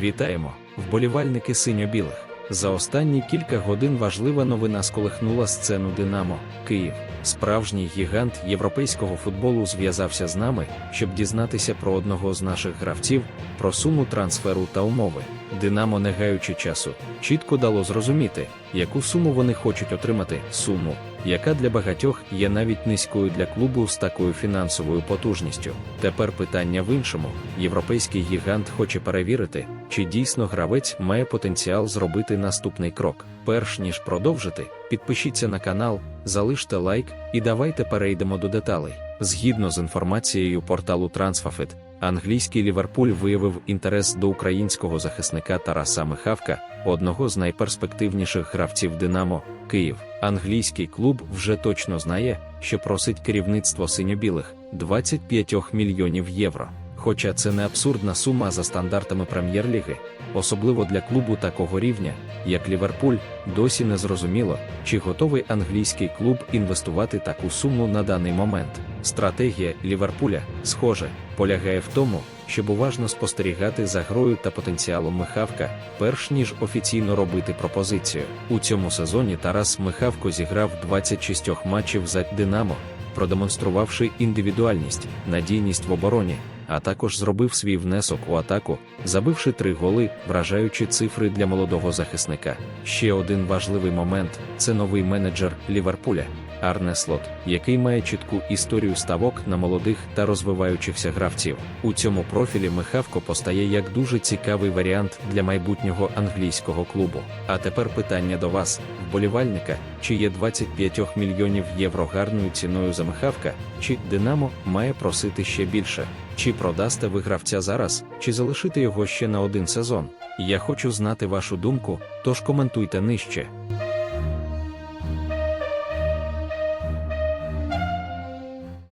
Вітаємо, вболівальники синьо-білих. За останні кілька годин важлива новина сколихнула сцену Динамо Київ. Справжній гігант європейського футболу зв'язався з нами, щоб дізнатися про одного з наших гравців, про суму трансферу та умови. Динамо, не гаючи часу, чітко дало зрозуміти, яку суму вони хочуть отримати, суму, яка для багатьох є навіть низькою для клубу з такою фінансовою потужністю. Тепер питання в іншому: європейський гігант хоче перевірити, чи дійсно гравець має потенціал зробити наступний крок. Перш ніж продовжити, підпишіться на канал, залиште лайк і давайте перейдемо до деталей. Згідно з інформацією порталу Трансфафет, англійський Ліверпуль виявив інтерес до українського захисника Тараса Михавка, одного з найперспективніших гравців Динамо Київ. Англійський клуб вже точно знає, що просить керівництво синьо-білих 25 мільйонів євро. Хоча це не абсурдна сума за стандартами прем'єр-ліги, особливо для клубу такого рівня, як Ліверпуль, досі не зрозуміло, чи готовий англійський клуб інвестувати таку суму на даний момент. Стратегія Ліверпуля, схоже, полягає в тому, щоб уважно спостерігати за грою та потенціалом Михавка, перш ніж офіційно робити пропозицію. У цьому сезоні Тарас Михавко зіграв 26 матчів за Динамо, продемонструвавши індивідуальність, надійність в обороні, а також зробив свій внесок у атаку, забивши три голи, вражаючи цифри для молодого захисника. Ще один важливий момент це новий менеджер Ліверпуля. Арне Слот, який має чітку історію ставок на молодих та розвиваючихся гравців. У цьому профілі Михавко постає як дуже цікавий варіант для майбутнього англійського клубу. А тепер питання до вас, вболівальника, чи є 25 мільйонів євро гарною ціною за Михавка, чи Динамо має просити ще більше, чи продасте ви гравця зараз, чи залишите його ще на один сезон. Я хочу знати вашу думку, тож коментуйте нижче.